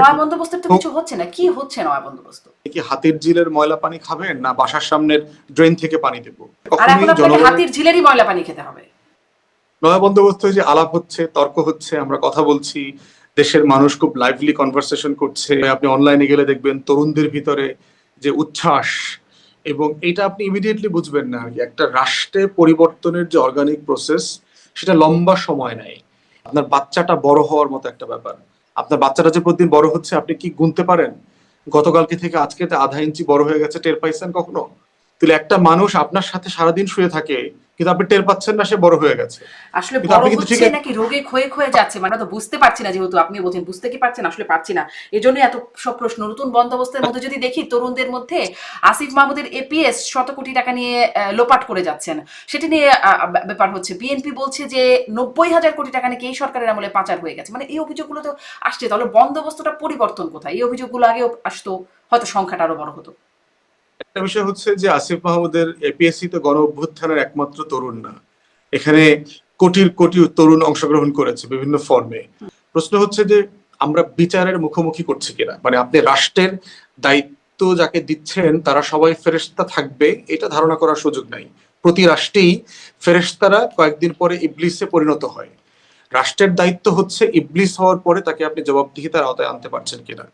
নয়া বন্দোবস্তের তো কিছু হচ্ছে না। কি হচ্ছে নয়া বন্দোবস্ত? কি হাতির ঝিলের ময়লা পানি খাবেন না বাসার সামনের ড্রেন থেকে পানি দেবো? আর এখন আপনাকে হাতির ঝিলেরই ময়লা পানি খেতে হবে। নয়া বন্দোবস্ত যে আলাপ হচ্ছে তর্ক হচ্ছে আমরা কথা বলছি দেশের মানুষ খুব লাইভলি কনভারসেশন করছে। আপনি অনলাইনে গেলে দেখবেন তরুণদের ভিতরে যে উচ্ছ্বাস এবং এটা আপনি ইমিডিয়েটলি বুঝবেন না। একটা রাষ্ট্রে পরিবর্তনের যে অর্গানিক প্রসেস সেটা লম্বা সময় নেয়। আপনার বাচ্চাটা বড় হওয়ার মতো একটা ব্যাপার। আপনার বাচ্চাটা যে প্রতিদিন বড় হচ্ছে, আপনি কি গুনতে পারেন? গতকালকে থেকে আজকে আধা ইঞ্চি বড় হয়ে গেছে, টের পাইছেন কখনো? তাহলে একটা মানুষ আপনার সাথে সারাদিন শুয়ে থাকে কিন্তু আপনি টের পাচ্ছেন না সে বড় হয়ে গেছে। আসলে বড় হচ্ছে নাকি রোগে ক্ষয়ে ক্ষয়ে যাচ্ছে মানে তো বুঝতে পারছি না যেহেতু আপনি বলছেন বুঝতে কি পারছেন? আসলে পারছি না। এই জন্য এত সব প্রশ্ন নতুন বন্দোবস্তের মধ্যে যদি দেখি তরুণদের মধ্যে আসিফ মাহমুদের এপিএস শত কোটি টাকা নিয়ে লোপাট করে যাচ্ছেন। সেটা নিয়ে আহ, ব্যাপার হচ্ছে বিএনপি বলছে যে নব্বই হাজার কোটি টাকা নাকি এই সরকারের আমলে পাচার হয়ে গেছে। মানে এই অভিযোগগুলো তো আসছে তাহলে বন্দোবস্তটা পরিবর্তন কোথায়? এই অভিযোগগুলো আগেও আসতো হয়তো সংখ্যাটা আরও বড় হতো। একটা বিষয় হচ্ছে যে আসিফ মাহমুদের এপিএসসি তো গণ অভ্যুত্থানের একমাত্র তরুণ না। এখানে কোটির কোটি তরুণ অংশগ্রহণ করেছে বিভিন্ন ফর্মে প্রশ্ন হচ্ছে যে আমরা বিচারের মুখোমুখি করছি কিনা? মানে আপনি রাষ্ট্রের দায়িত্ব যাকে দিচ্ছেন, তারা সবাই ফেরেস্তা থাকবে, এটা ধারণা করার সুযোগ নাই। প্রতি রাষ্ট্রেই ফেরেস্তারা কয়েকদিন পরে ইবলিসে পরিণত হয়। রাষ্ট্রের দায়িত্ব হচ্ছে ইবলিস হওয়ার পরে তাকে আপনি জবাবদিহিতার আওতায় আনতে পারছেন কিনা।